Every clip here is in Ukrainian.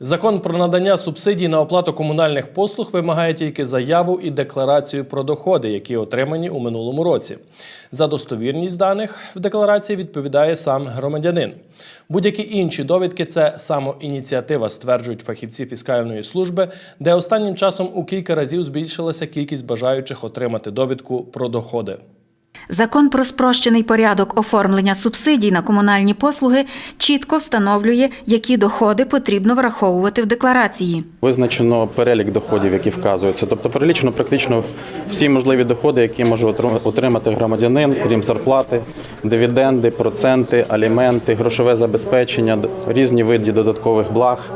Закон про надання субсидій на оплату комунальних послуг вимагає тільки заяву і декларацію про доходи, які отримані у минулому році. За достовірність даних в декларації відповідає сам громадянин. Будь-які інші довідки це самоініціатива, стверджують фахівці фіскальної служби, де останнім часом у кілька разів збільшилася кількість бажаючих отримати довідку про доходи. Закон про спрощений порядок оформлення субсидій на комунальні послуги чітко встановлює, які доходи потрібно враховувати в декларації. Визначено перелік доходів, які вказуються. Тобто перелічено практично всі можливі доходи, які може отримати громадянин, крім зарплати, дивіденди, проценти, аліменти, грошове забезпечення, різні види додаткових благ.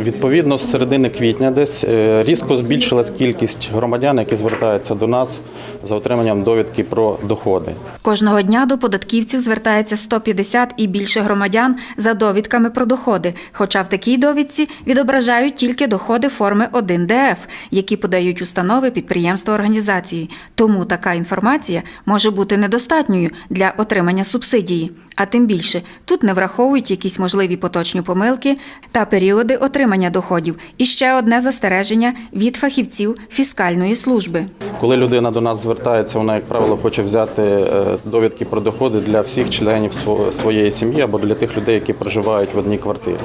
Відповідно, з середини квітня десь е, різко збільшилась кількість громадян, які звертаються до нас за отриманням довідки про доходи. Кожного дня до податківців звертається 150 і більше громадян за довідками про доходи, хоча в такій довідці відображають тільки доходи форми 1ДФ, які подають установи, підприємства, організації. Тому така інформація може бути недостатньою для отримання субсидії. А тим більше тут не враховують якісь можливі поточні помилки та періоди отримання доходів. І ще одне застереження від фахівців фіскальної служби. Коли людина до нас звертається, вона, як правило, хоче взяти е, довідки про доходи для всіх членів сво- своєї сім'ї або для тих людей, які проживають в одній квартирі.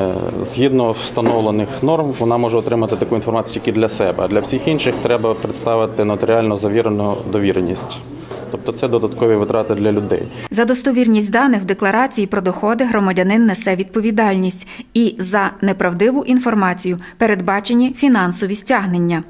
Е, Згідно встановлених норм, вона може отримати таку інформацію тільки для себе, а для всіх інших треба представити нотаріально завірену довіреність. Тобто це додаткові витрати для людей. За достовірність даних в декларації про доходи громадянин несе відповідальність і за неправдиву інформацію передбачені фінансові стягнення.